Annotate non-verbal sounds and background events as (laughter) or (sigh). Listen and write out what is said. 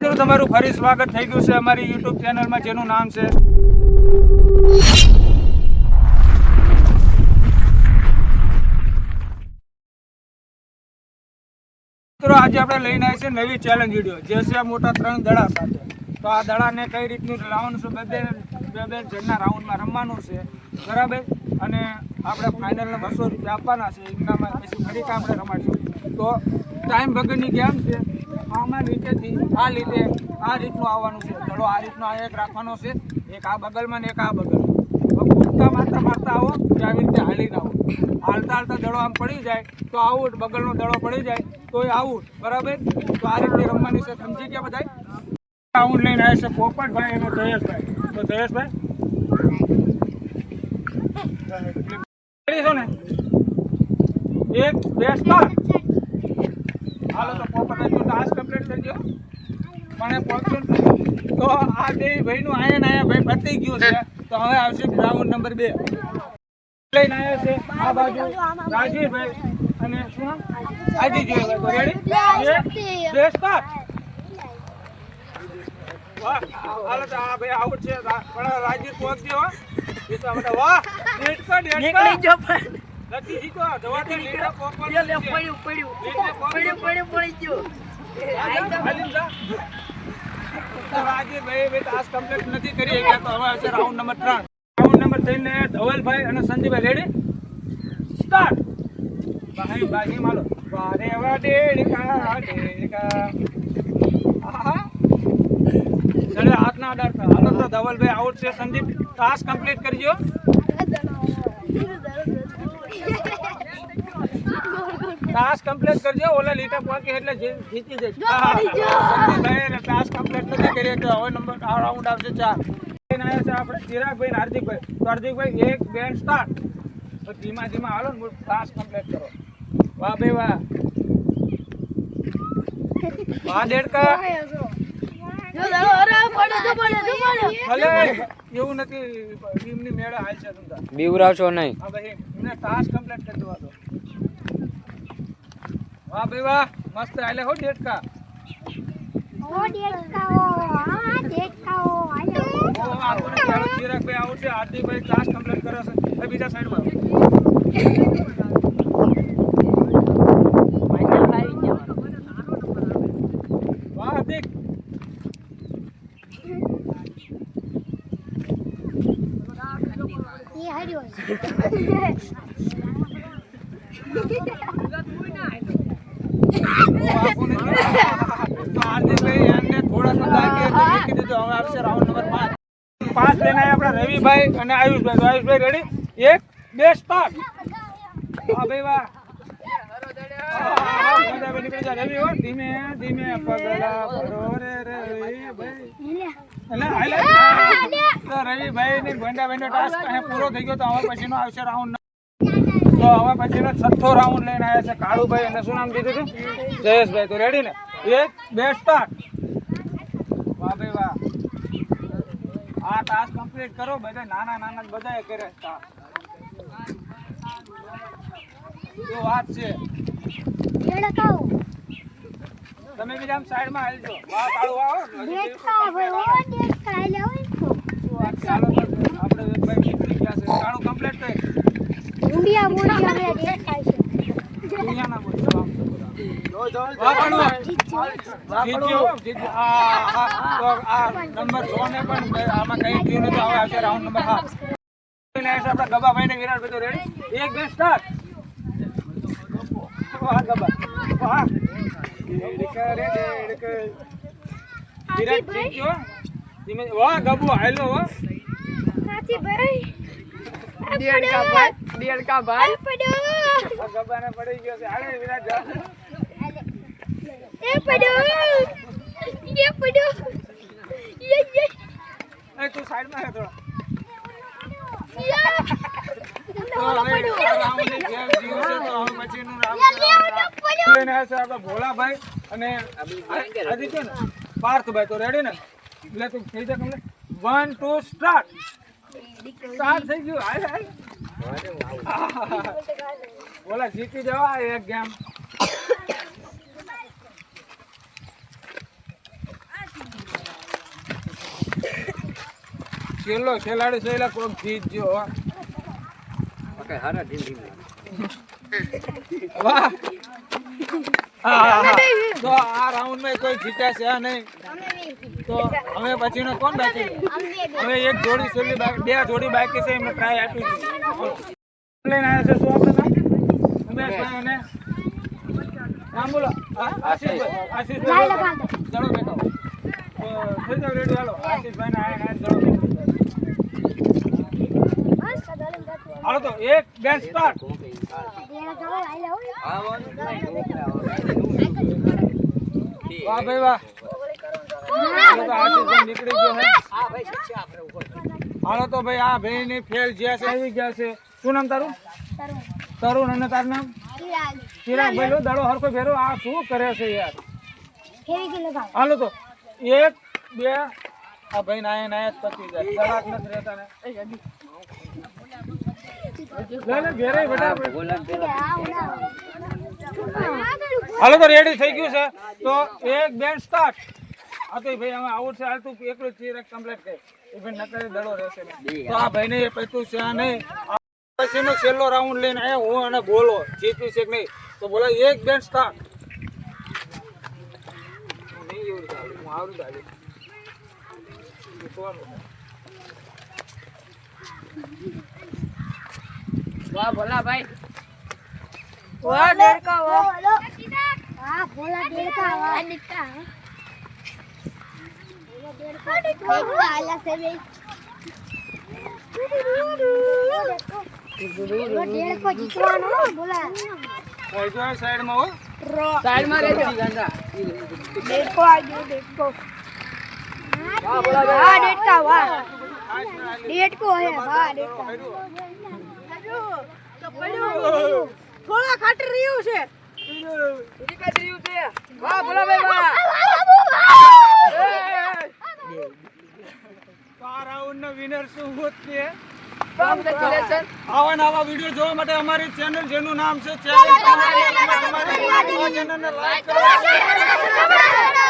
તમારું ફરી સ્વાગત થઈ ગયું છે અમારી યુટ્યુબ ચેનલમાં જેનું નામ છે મિત્રો, આજે આપણે લઈને આવી છે નવી ચેલેન્જ વીડિયો જે છે મોટા ત્રણ દડા સાથે. તો આ દડાને કઈ રીતનું રાઉન્ડ છે? બે બે બે બે જણના રાઉન્ડમાં રમવાનું છે. બરાબર? અને આપણે ફાઇનલને બસો રૂપિયા આપવાના છે. એમનામાં પછી ફરી આપણે રમાડીશું. તો ટાઈમ વગરની ગેમ છે? આમાં નીચેથી આ રીતે આ રીતનું આવવાનું છે. ચલો, આ રીતનો આ એક રાખવાનો છે. એક આ બગલમાં ને એક આ બગલમાં. હવે કૂદકા મારતા મારતા આવો કે આવી રીતે હાલીને આવો. હાલતા હાલતા દડો આમ પડી જાય, તો આઉટ બગલનો દડો પડી જાય તો એ આઉટ બરાબર? તો આ રીતે રમવાની છે. સમજી ગયા બધા આઉટ લઈને આવે છે પોપટભાઈ એનો જયેશભાઈ. તો જયેશભાઈ? છો ને? એક બેસ્ટ હાલો તો પોપટભાઈ, તો ટાસ્ક કરજો પણ તો આ બે ભાઈનું આયન આયા ભાઈ પતી ગયું છે તો હવે આવશે રાઉન્ડ નંબર બે લઈને આવ્યો છે આ બાજુ રાજીભાઈ અને શું આજી જોઈએ રેડી બે સ્ટાર્ટ વાહ હાલો તો આ ભાઈ આઉટ છે પણ રાજીવ પહોંચજો એ તો આપણે વાહ ડેટ કો ડેટ નીકળી ગયો પણ નથી જીતો જવાથી લે, પડ્યું પડ્યું પડ્યું પડ્યું પડી ગયું રાજેશભાઈ ભાઈ ટાસ્ક કમ્પ્લીટ નથી કરી તો હવે રાઉન્ડ નંબર રાઉન્ડ નંબર થઈને ધવલભાઈ અને સંજયભાઈ રેડી સ્ટાર્ટ ભાઈ ભાઈ માલો વારે વા ડેડકા ડેડકા આહા ચલે હાથ ના અડાડતા હાલો તો ધવલભાઈ આઉટ છે. સંદીપ ટાસ્ક કમ્પ્લીટ કરજો ટાસ્ક કમ્પ્લીટ કરજો ઓલા લીટા પોકી એટલે જે- જીતી સંદીપભાઈ ટાસ્ક કમ્પ્લીટ નથી કરી તો હવે નંબર આ રાઉન્ડ આવશે ચાર. છે આપણે ચિરાગભાઈ ને હાર્દિકભાઈ. તો હાર્દિકભાઈ એક બે સ્ટાર્ટ તો ધીમા ધીમા હાલો ને ટાસ્ક કમ્પ્લીટ કરો. વાહ ભાઈ વાહ. વાહ દેડકા. એવું નથી મેળા હાલ છે તમને બીવરાવશો નહીં. હા ભાઈ એમને ટાસ્ક કમ્પ્લીટ કરી દેવા દો. વાહ ભાઈ વાહ મસ્ત. આલે હો દેડકા. ઓ આપણે ચાલો ચિરાગભાઈ આવું છે હાર્દિકભાઈ ક્લાસ કમ્પ્લીટ કરે છે. એ બીજા સાઈડમાં વાહ હાર્દિક. (laughs) (laughs) પાંચ લઈને આપણા રવિભાઈ અને આયુષભાઈ આયુષભાઈ રેડી એક બે સ્ટાર્ટ વાહ ભાઈ વાહ ધીમે ધીમે પગલા ભરો રે રવિભાઈ. ગંગાભાઈ નો ટાસ્ક પૂરો થઈ ગયો તો હવે પછીનો આવશે રાઉન્ડ તો હવે પછીનો છઠ્ઠો રાઉન્ડ લઈને આવ્યા છે કાળુભાઈ અને શું નામ કીધું હતું? જયેશભાઈ. તો રેડી ને? એક બે સ્ટાર્ટ વાહ ભાઈ વાહ. આ ટાસ્ક કમ્પ્લીટ કરો બધા નાના નાના બધાએ કરે ટાસ્ક તો વાત છે. તમે બીજા આમ સાઈડમાં હાલજો. વાહ કાળુ આવો હજી તો વાત ચાલો તો આપણે એક ભાઈ નીકળી ગયા છે. કાળુ કમ્પ્લીટ થઈ. દુનિયાના બોલ જવાબ વાહ કાળુ જીત્યો જીત્યો આ આ તો આ નંબર 6 ને પણ આમાં કઈ થયું નથી હવે આવશે રાઉન્ડ નંબર 7 આપણા ગબાભાઈ ને વિરાટભાઈ તો રેડી એક બે સ્ટાર્ટ વાહ ગબા વાહ ડેડક રે હો દેડકા ભાઈ દેડકા ભાઈ ગબાને પડી ગયો છે હાલે વિરાટ જા એ તું સાઈડમાં હે થોડા તો હવે આ રાઉન્ડની ગેમ જીવ છે તો હવે પછીનું રાઉન્ડ લઈને આવ્યા છે આપણા ભોલાભાઈ અને આદિત્ય ને પાર્થભાઈ તો રેડી ને એટલે તું થઈ જાય તમને વન ટુ સ્ટાર્ટ સાર થઈ ગયું. હાલ હાલ. બોલા, જીતી જવા એક ગેમ. છેલ્લો ખેલાડી છે એટલે કોક જીત જો ઓકે હારા વાહ આ રાઉન્ડ મેં કોઈ જીત્યા છે નહીં? તો હવે પછીનો કોણ બાકી? હવે એક જોડી છેલ્લી બે જોડી બાકી છે, એમને ટ્રાય આપી દીધી. લઈને આવ્યા છે, શું આપણે અમે નામ બોલો. આ- આશીષભાઈ. આશીષભાઈ ચલો બેઠો. થઈ જાવ રેડી હાલો. આશીષભાઈ ને આયા હાલો તો, એક બે સ્ટાર્ટ વાહ ભાઈ, વાહ. હાલો તો ભાઈ, આ ભાઈ ની ફેલ જ્યાં છે, આવી ગયા છે. શું નામ તારું? તરુણ. અને તારું નામ? ચિરાગ ભાઈ દાડો હરખો ફેરો આ શું કરે છે યાર? હાલો તો, એક, બે, આ ભાઈ નાય નાય જ પતી જાય. કલાક નથી રહેતા ને. હાલો તો રેડી થઈ ગયું છે. તો એક બે સ્ટાર્ટ હા તો એ ભાઈ અમે આવું છે હાલ તું એકલું ચિરાગ કમ્પ્લીટ કર. એ ભાઈ નકરે દડો રહેશે. તો આ ભાઈને એ પૈતું છે આ નહીં. આ પછીનો છેલ્લો રાઉન્ડ લઈને આવ્યો હું અને બોલો. જીત્યું છે કે નહીં? તો બોલો એક બે સ્ટાર્ટ હું આવડું ચાલે. વાહ ભોલા ભાઈ. વાહ હા ભોલા વાહ. દેડકા આલા સે બે દેડકો જીતવાનો હો, જો આ સાઈડમાં હો સાઈડમાં રહેજો દેડકો આવ્યો દેડકો હા દેડકા વાહ દેડકો હે વાહ દેડકા થોડા ખાટી રહ્યું છે વિકાસ રહ્યું છે વાહ ભોલા ભાઈ વાહ તો આ રાઉન્ડ નો વિનર શું હોત છે આવા નવા વીડિયો જોવા માટે અમારી ચેનલ જેનું નામ છે ચેનલ ચેનલને લાઈક કરો.